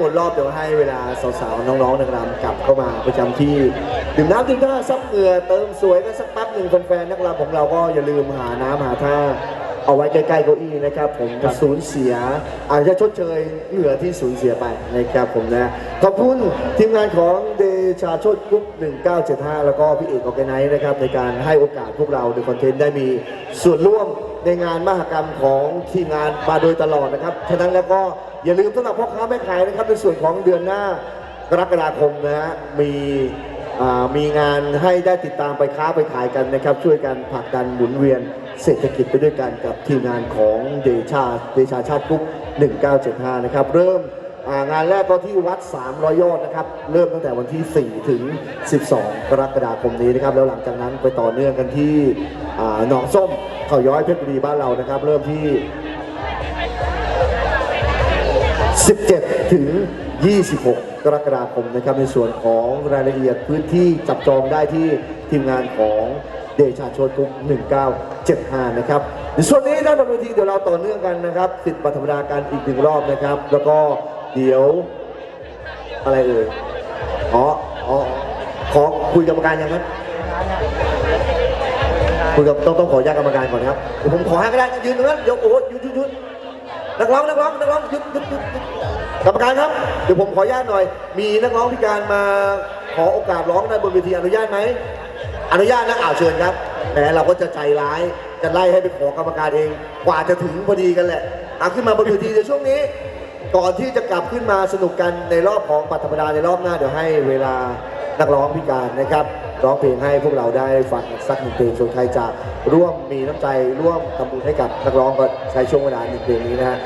หมดรอบเดี๋ยวให้เวลาสาวๆน้องๆนางรำกลับเข้ามาประจำที่ดื่มน้ำดื่มท่าซับเหงื่อเติมสวยกันสักแป๊บหนึ่งแฟนๆนักรำของเราก็อย่าลืมหาน้ำหาท่า เอาไว้ใกล้ๆเก้าอี้นะครับ ผมจะสูญเสีย อาจจะชดเชยเหงื่อที่สูญเสียไปนะครับผมนะขอบคุณทีมงานของเดชาโชดกรุ๊ป1975 แล้วก็พี่เอกออร์แกไนซ์นะครับในการให้โอกาสพวกเราในคอนเทนต์ได้มีส่วนร่วม ในงานมหกรรมของทีมงานมาโดยตลอดนะครับฉะนั้นแล้วก็อย่าลืมสำหรับพ่อค้าแม่ขายนะครับในส่วนของเดือนหน้ากรกฎาคมนะฮะมีมีงานให้ได้ติดตามไปค้าไปขายกันนะครับ ช่วยกันผลักดันหมุนเวียนเศรษฐกิจไปด้วยกันกับทีมงานของเดชาเดชาชาติกุ๊ป1975 นะครับ เริ่มงานแรกก็ที่วัด 300 ยอดนะครับ เริ่มตั้งแต่วันที่ 4 ถึง 12 กรกฎาคมนี้นะครับ แล้วหลังจากนั้นไปต่อเนื่องกันที่หนองส้ม เขาย้อยเพชรบุรีบ้านเรานะครับ เริ่มที่ 17 ถึง 26 กรกฎาคมนะครับ ในส่วนของรายละเอียดพื้นที่จับจองได้ที่ทีมงานของเดชาโชตกุ๊ก1975 นะครับในส่วนนี้ด้านบนเวทีเดี๋ยวเราต่อเนื่องกันนะครับสิทธิ์ปฐมดาการอีกหนึ่งรอบนะครับ แล้วก็เดี๋ยวอะไรเอ่ยอ๋ออ๋อขอคุยกรรมการยังครับ คุยกับต้องต้องขออนุญาตกรรมการก่อนนะครับเดี๋ยวผมขอให้ก็ได้ยืนตรงนั้นเดี๋ยวโอ้ยหยุดหยุดหยุดนักร้องนักร้องนักร้องหยุดหยุดหยุดหยุดกรรมการครับเดี๋ยวผมขออนุญาตหน่อย มีนักร้องพิการมาขอโอกาสร้องในบนเวทีอนุญาตไหมอนุญาตนะอ่าวเชิญครับแหมเราก็จะใจร้ายจะไล่ให้ไปขอกรรมการเองกว่าจะถึงพอดีกันแหละเอาขึ้นมาบนเวทีในช่วงนี้ ก่อนที่จะกลับขึ้นมาสนุกกันในรอบของปัตธรรมดาในรอบหน้าเดี๋ยวให้เวลานักร้องพิการนะครับ ร้องเพลงให้พวกเราได้ฟังสักหนึ่งเพลงส่วนใครจะร่วมมีน้ำใจร่วมทำบุญให้กับนักร้องก็ใช้ช่วงเวลาหนึ่งเพลงนี้นะฮะ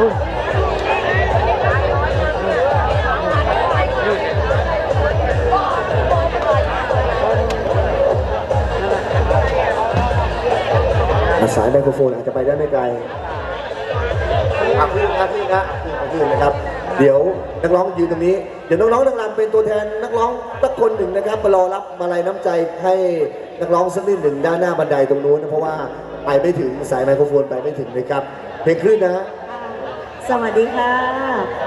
สายไมโครโฟนอาจจะไปได้ไม่ไกลอาขึ้นนะขึ้นนะขึ้นนะครับ เดี๋ยวนักร้องยืนตรงนี้ เดี๋ยวน้องๆนักรำเป็นตัวแทนนักร้องสักคนหนึ่งนะครับมารอรับมาลัยน้ำใจให้นักร้องสักนิดหนึ่งด้านหน้าบันไดตรงนู้นนะเพราะว่าไปไม่ถึงสายไมโครโฟนไปไม่ถึงนะครับเพลงขึ้นนะฮะ สวัสดีค่ะ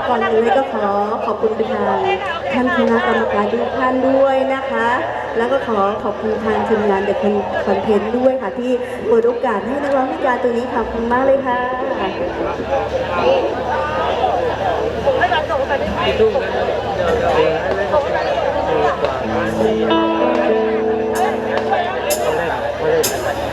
ก่อนอื่นเลยก็ขอขอบคุณไปทางท่านคณะกรรมการทุกท่านด้วยนะคะ แล้วก็ขอขอบคุณทางทีมงานเด็กคอนเทนต์ด้วยค่ะ ที่เปิดโอกาสให้นักร้องพิการตัวนี้ขอบคุณมากเลยค่ะส่ง